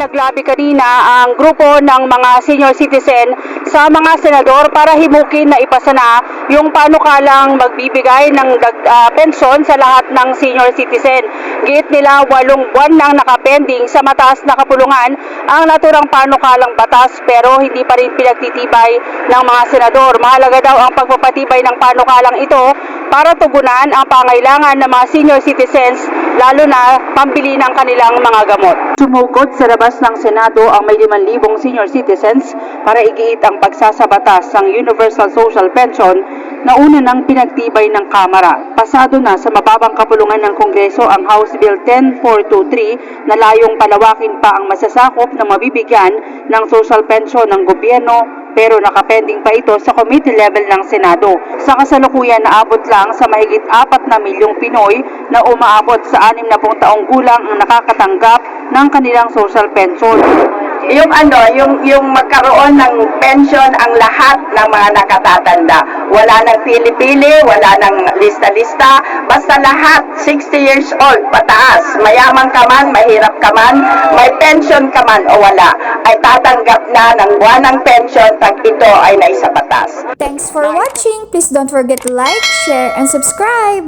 Naglabi kanina ang grupo ng mga senior citizen sa mga senador para himukin na ipasa na yung panukalang magbibigay ng ah, pensyon sa lahat ng senior citizen. Git nila walong buwan nang nakapending sa mataas na kapulungan ang naturang panukalang batas pero hindi pa rin pinagtitibay ng mga senador. Mahalaga daw ang pagpapatibay ng panukalang ito para tugunan ang pangailangan ng mga senior citizens lalo na pambili ng kanilang mga gamot. Sumugod sa labas ng Senado ang may 5,000 senior citizens para igiit ang pagsasabatas ng Universal Social Pension na una nang pinagtibay ng Kamara. Pasado na sa mababang kapulungan ng Kongreso ang House Bill 10423 na layong palawakin pa ang masasakop na mabibigyan ng social pension ng gobyerno pero nakapending pa ito sa committee level ng Senado. Sa kasalukuyan naabot lang sa mahigit 4 na milyong Pinoy na umaabot sa 60 taong gulang ang nakakatanggap ng kanilang social pension. Yung ano, yung yung magkaroon ng pension ang lahat ng mga nakatatanda. Wala nang pili-pili, wala nang lista-lista, basta lahat 60 years old pataas, mayaman ka man, mahirap ka man, may pension ka man o wala, ay tatanggap na ng buwanang pension pag ito ay naisabatas. Thanks for watching! Please don't forget to like, share, and subscribe!